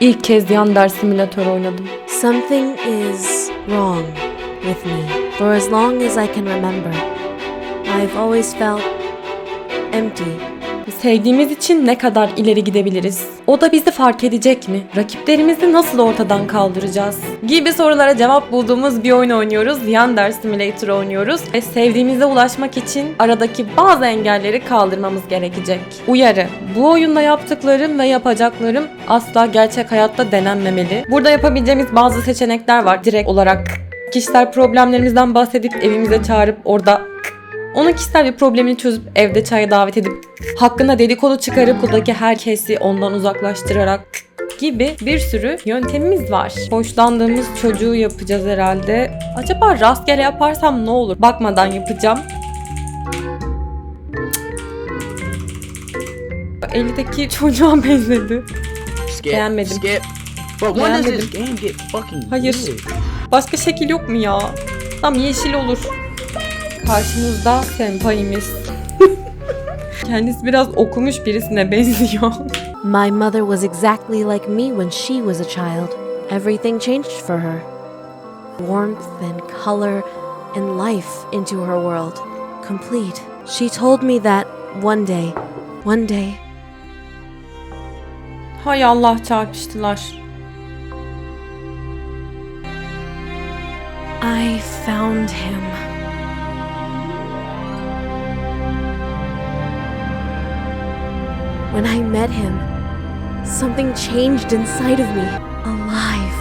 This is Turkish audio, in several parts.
İlk kez Yandar simülatör oynadım. Something is wrong with me. For as long as I can remember, I've always felt empty. Sevdiğimiz için ne kadar ileri gidebiliriz? O da bizi fark edecek mi? Rakiplerimizi nasıl ortadan kaldıracağız? Gibi sorulara cevap bulduğumuz bir oyun oynuyoruz. Yandar Simulator oynuyoruz. Ve sevdiğimize ulaşmak için aradaki bazı engelleri kaldırmamız gerekecek. Uyarı. Bu oyunda yaptıklarım ve yapacaklarım asla gerçek hayatta denenmemeli. Burada yapabileceğimiz bazı seçenekler var. Direkt olarak kişisel problemlerimizden bahsedip evimize çağırıp orada onun kişisel bir problemini çözüp evde çaya davet edip hakkında dedikodu çıkarıp okuldaki herkesi ondan uzaklaştırarak gibi bir sürü yöntemimiz var. Hoşlandığımız çocuğu yapacağız herhalde. Acaba rastgele yaparsam ne olur? Bakmadan yapacağım. Elindeki çocuğa benzedi. Skip. Beğenmedim. Skip. Bro, Beğenmedim. Hayır. Başka şekil yok mu ya? Tam yeşil olur. Karşınızda senpai'miz. Kendisi biraz okumuş birisine benziyor. My mother was exactly like me when she was a child. Everything changed for her. Warmth and color and life into her world. Complete. She told me that one day, one day, Hay Allah çarpıştılar. I found him. When I met him, something changed inside of me. Alive.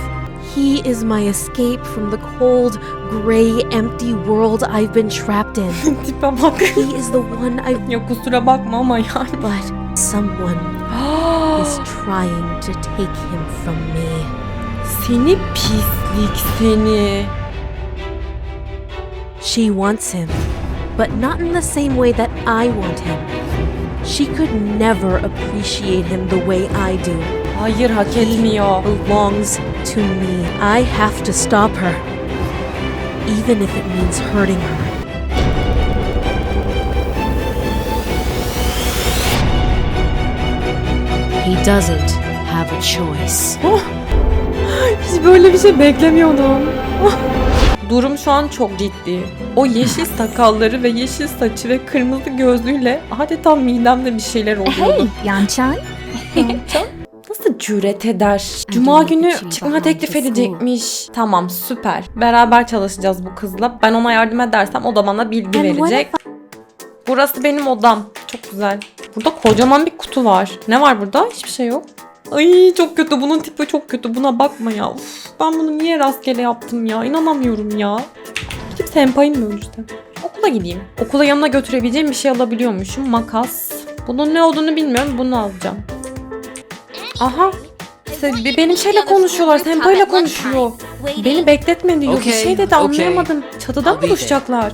He is my escape from the cold, gray, empty world I've been trapped in. Tipe bak. He is the one I've. ya kusura bakma ama yani. But someone is trying to take him from me. seni pislik seni. She wants him, but not in the same way that I want him. She could never appreciate him the way I do. Hayır hak He etmiyor. belongs to me. I have to stop her, even if it means hurting her. He doesn't have a choice. Oh, Hiç böyle bir şey beklemiyordum. Durum şu an çok ciddi. O yeşil sakalları ve yeşil saçı ve kırmızı gözlüğüyle adeta midemde bir şeyler oluyordu. Hey, Yanchan. Nasıl cüret eder? Cuma günü çıkma teklif edecekmiş. Tamam süper. Beraber çalışacağız bu kızla. Ben ona yardım edersem o da bana bilgi verecek. Burası benim odam. Çok güzel. Burada kocaman bir kutu var. Ne var burada? Hiçbir şey yok. Ay çok kötü. Bunun tipi çok kötü. Buna bakma ya. Uf, ben bunu niye rastgele yaptım ya? İnanamıyorum ya. Gidip senpayım mı ölürse? Okula gideyim. Okula yanına götürebileceğim bir şey alabiliyormuşum. Makas. Bunun ne olduğunu bilmiyorum. Bunu alacağım. Aha. Se- benim şeyle konuşuyorlar. Senpayla konuşuyor. Beni bekletme diyor. Bir şey dedi anlayamadım. Çatıda mı I'll be buluşacaklar?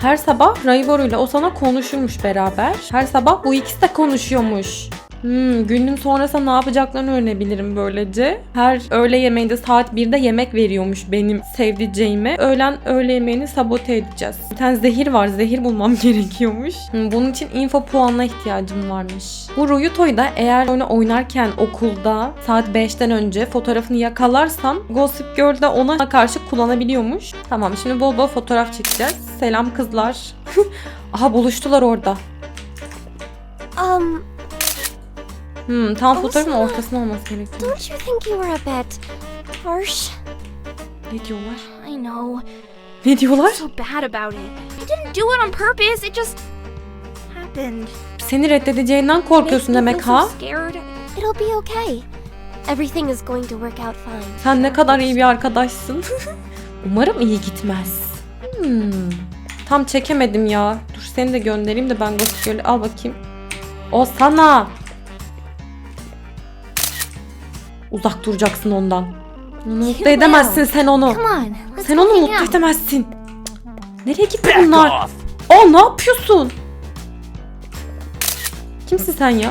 Her sabah Rayboru ile Osana konuşurmuş beraber. Her sabah bu ikisi de konuşuyormuş. Hmm, günün sonrasında ne yapacaklarını öğrenebilirim böylece. Her öğle yemeğinde saat 1'de yemek veriyormuş benim sevdiceğime. Öğlen öğle yemeğini sabote edeceğiz. Bir tane zehir var. Zehir bulmam gerekiyormuş. Hmm, bunun için info puanına ihtiyacım varmış. Bu Ruyuto'yu da eğer oyunu oynarken okulda saat 5'ten önce fotoğrafını yakalarsam Gossip Girl'de ona karşı kullanabiliyormuş. Tamam şimdi bol bol fotoğraf çekeceğiz. Selam kızlar. Aha buluştular orada. Um, Hmm, tam fotoğrafın Olsun. ortasında olması gerekiyor. don't you think you were a bit harsh? Ne diyorlar? I know. Ne diyorlar? So bad about it. I didn't do it on purpose. It just happened. Seni reddedeceğinden korkuyorsun demek ha? It'll be okay. Everything is going to work out fine. Sen ne kadar iyi bir arkadaşsın. Umarım iyi gitmez. Hmm. Tam çekemedim ya. Dur seni de göndereyim de ben Girl'ü al bakayım. O sana. Uzak duracaksın ondan. Onu mutlu edemezsin sen onu. Come on, let's Sen go onu hang mutlu out. edemezsin. Nereye gitti bunlar? Aa ne yapıyorsun? Kimsin sen ya?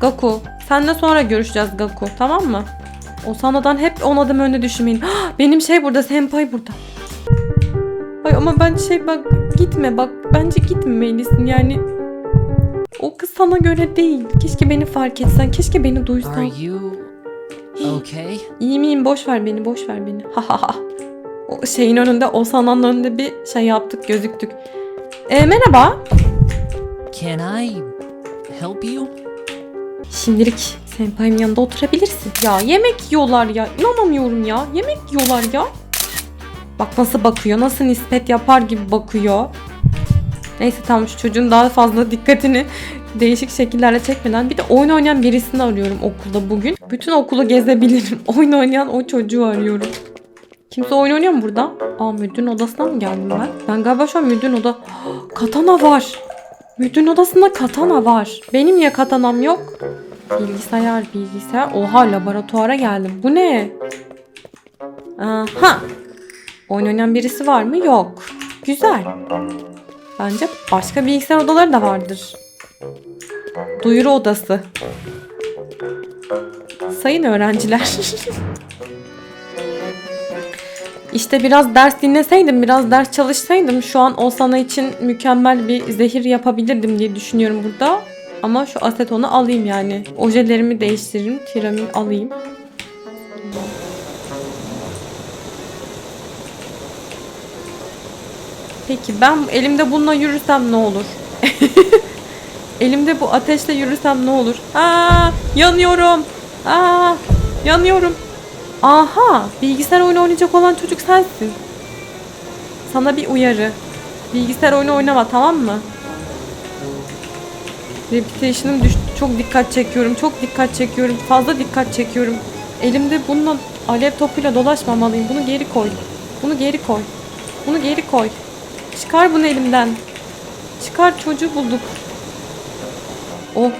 Gaku. Seninle sonra görüşeceğiz Gaku. Tamam mı? Osana'dan hep on adım önde düşünmeyin. Benim şey burada, senpai burada. Ay ama ben şey bak gitme bak bence gitmemelisin yani. O kız sana göre değil. Keşke beni fark etsen, keşke beni duysan. Are you Okay. İyi miyim? Boş ver beni, boş ver beni. Ha ha ha. O şeyin önünde, o sananın önünde bir şey yaptık, gözüktük. E, merhaba. Can I help you? Şimdilik senpaimin yanında oturabilirsin. Ya yemek yiyorlar ya. İnanamıyorum ya. Yemek yiyorlar ya. Bak nasıl bakıyor. Nasıl nispet yapar gibi bakıyor. Neyse tamam şu çocuğun daha fazla dikkatini değişik şekillerle çekmeden bir de oyun oynayan birisini arıyorum okulda bugün. Bütün okulu gezebilirim. Oyun oynayan o çocuğu arıyorum. Kimse oyun oynuyor mu burada? Aa müdürün odasına mı geldim ben? Ben galiba şu an müdürün oda... Katana var. Müdürün odasında katana var. Benim ya katanam yok. Bilgisayar, bilgisayar. Oha laboratuvara geldim. Bu ne? Aha. Oyun oynayan birisi var mı? Yok. Güzel. Bence başka bilgisayar odaları da vardır. Duyuru odası. Sayın öğrenciler. İşte biraz ders dinleseydim, biraz ders çalışsaydım şu an o sana için mükemmel bir zehir yapabilirdim diye düşünüyorum burada. Ama şu asetonu alayım yani. Ojelerimi değiştiririm, tiramimi alayım. Peki ben elimde bununla yürüsem ne olur? elimde bu ateşle yürüsem ne olur? Aa, yanıyorum. Aa, yanıyorum. Aha, bilgisayar oyunu oynayacak olan çocuk sensin. Sana bir uyarı. Bilgisayar oyunu oynama tamam mı? Reputation'ım düştü. Çok dikkat çekiyorum. Çok dikkat çekiyorum. Fazla dikkat çekiyorum. Elimde bununla alev topuyla dolaşmamalıyım. Bunu geri koy. Bunu geri koy. Bunu geri koy. Çıkar bunu elimden. Çıkar çocuğu bulduk. Oh.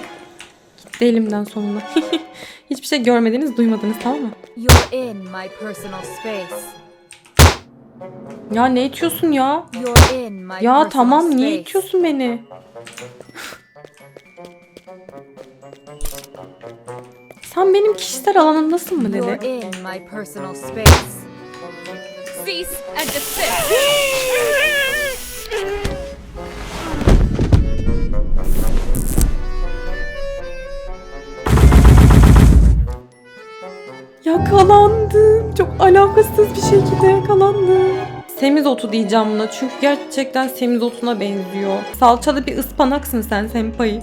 Gitti elimden sonunda. Hiçbir şey görmediniz, duymadınız tamam mı? You're in my personal space. Ya ne itiyorsun ya? You're in my Ya tamam niye space. itiyorsun beni? Sen benim kişisel alanımdasın mı You're dedi. in my personal space. Cease and desist. Alakasız bir şekilde yakalandım. Semizotu diyeceğim buna çünkü gerçekten semizotuna benziyor. Salçalı bir ıspanaksın sen Senpai.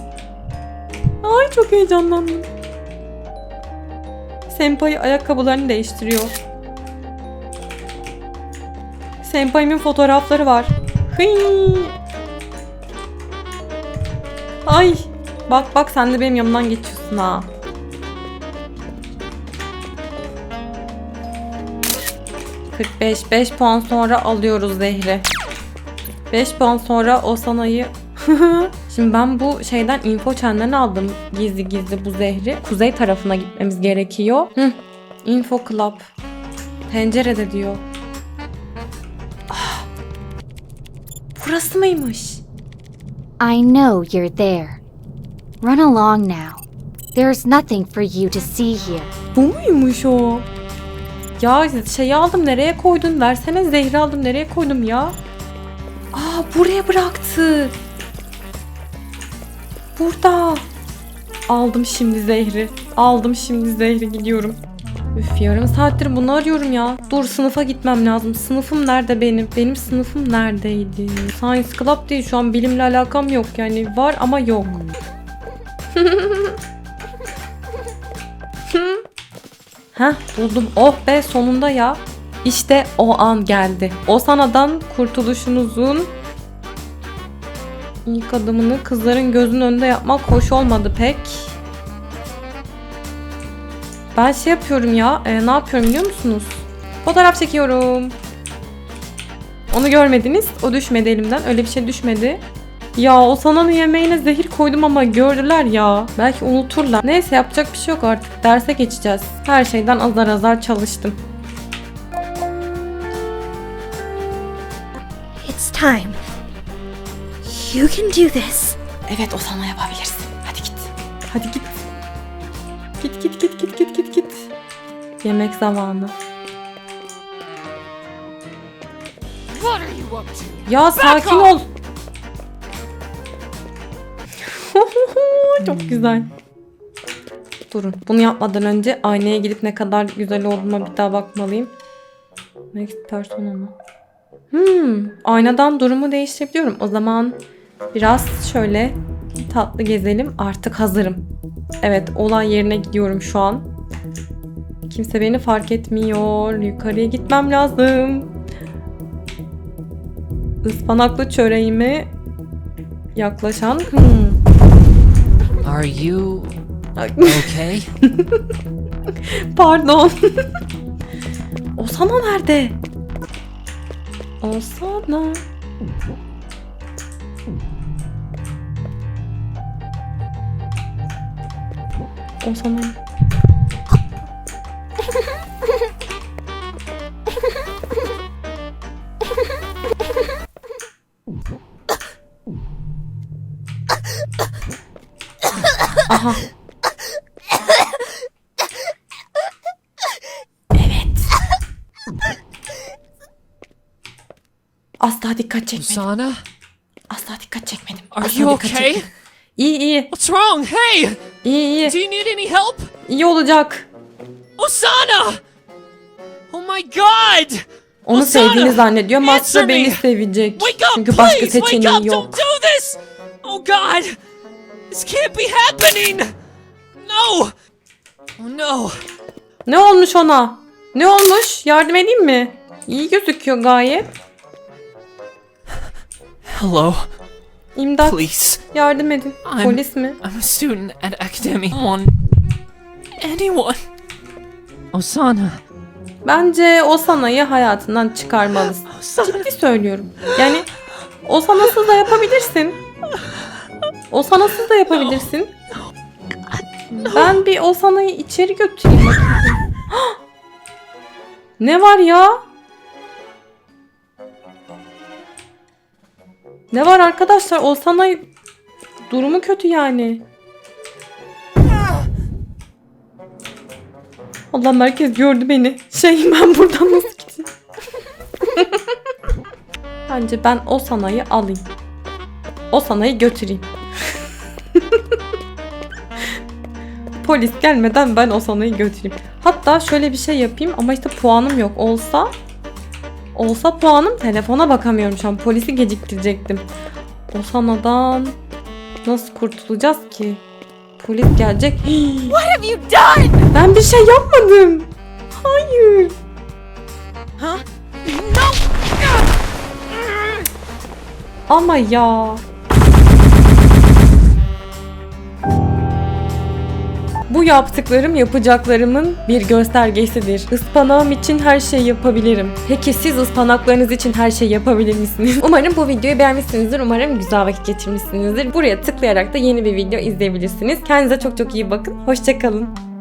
Ay çok heyecanlandım. Senpai ayakkabılarını değiştiriyor. Senpai'min fotoğrafları var. Hıy. Ay. Bak bak sen de benim yanımdan geçiyorsun ha. ...45. 5 puan sonra alıyoruz zehri. 5 puan sonra o sanayı... Şimdi ben bu şeyden info channel'den aldım gizli gizli bu zehri. Kuzey tarafına gitmemiz gerekiyor. Hı. Info Club. Pencerede diyor. Ah. Burası mıymış? I know you're there. Run along now. There's nothing for you to see here. Bu muymuş o? Ya şeyi aldım nereye koydun? Versene zehri aldım nereye koydum ya? Aa buraya bıraktı. Burada. Aldım şimdi zehri. Aldım şimdi zehri gidiyorum. Üf yarım saattir bunu arıyorum ya. Dur sınıfa gitmem lazım. Sınıfım nerede benim? Benim sınıfım neredeydi? Science Club değil şu an bilimle alakam yok. Yani var ama yok. Heh buldum. Oh be sonunda ya. İşte o an geldi. O sanadan kurtuluşunuzun ilk adımını kızların gözünün önünde yapmak hoş olmadı pek. Ben şey yapıyorum ya. e, ne yapıyorum biliyor musunuz? Fotoğraf çekiyorum. Onu görmediniz. O düşmedi elimden. Öyle bir şey düşmedi. Ya o sananın yemeğine zehir koydum ama gördüler ya. Belki unuturlar. Neyse yapacak bir şey yok artık. Derse geçeceğiz. Her şeyden azar azar çalıştım. It's time. You can do this. Evet o sana yapabilirsin. Hadi git. Hadi git. Git git git git git git git. Yemek zamanı. What are you up to? Ya sakin ol. Çok güzel. Durun. Bunu yapmadan önce aynaya gidip ne kadar güzel olduğuma bir daha bakmalıyım. Next persona mı? Hmm, aynadan durumu değiştirebiliyorum. O zaman biraz şöyle tatlı gezelim. Artık hazırım. Evet, olay yerine gidiyorum şu an. Kimse beni fark etmiyor. Yukarıya gitmem lazım. Ispanaklı çöreğime yaklaşan... Hmm. Are you Ay, okay? Pardon. Osana nerede? Osana. Osana. Aha. Asla dikkat çekmedim. Osana? Asla dikkat çekmedim. Are Asla you dikkat okay? çekmedim. İyi iyi. What's wrong? Hey! İyi iyi. Do you need any help? İyi olacak. Osana! Oh my god! Onu Osana, sevdiğini zannediyor. Master answer beni me. sevecek. Wake up, Çünkü başka please! Wake seçeneği up! yok. Don't do this! Oh god! This can't be happening! No! Oh no! Ne olmuş ona? Ne olmuş? Yardım edeyim mi? İyi gözüküyor gayet. Hello, İmdat. please. Yardım edin. I'm- Polis mi? I'm a student at Academy. Someone. Anyone. Osana. Bence o sanayı hayatından çıkarmalısın. Osana. Ciddi söylüyorum. Yani o sanasız da yapabilirsin. O sanasız da yapabilirsin. Ben bir o sanayı içeri götüreyim. ne var ya? Ne var arkadaşlar? O sanayı durumu kötü yani. Allah merkez gördü beni. Şey ben buradan nasıl gideyim? Bence ben o sanayı alayım. O sanayı götüreyim. Polis gelmeden ben o sanayı götüreyim. Hatta şöyle bir şey yapayım ama işte puanım yok. Olsa olsa puanım telefona bakamıyorum şu an. Polisi geciktirecektim. O sanadan nasıl kurtulacağız ki? Polis gelecek. What have you done? Ben bir şey yapmadım. Hayır. Ama ya. Bu yaptıklarım yapacaklarımın bir göstergesidir. Ispanağım için her şeyi yapabilirim. Peki siz ıspanaklarınız için her şeyi yapabilir misiniz? Umarım bu videoyu beğenmişsinizdir. Umarım güzel vakit geçirmişsinizdir. Buraya tıklayarak da yeni bir video izleyebilirsiniz. Kendinize çok çok iyi bakın. Hoşçakalın.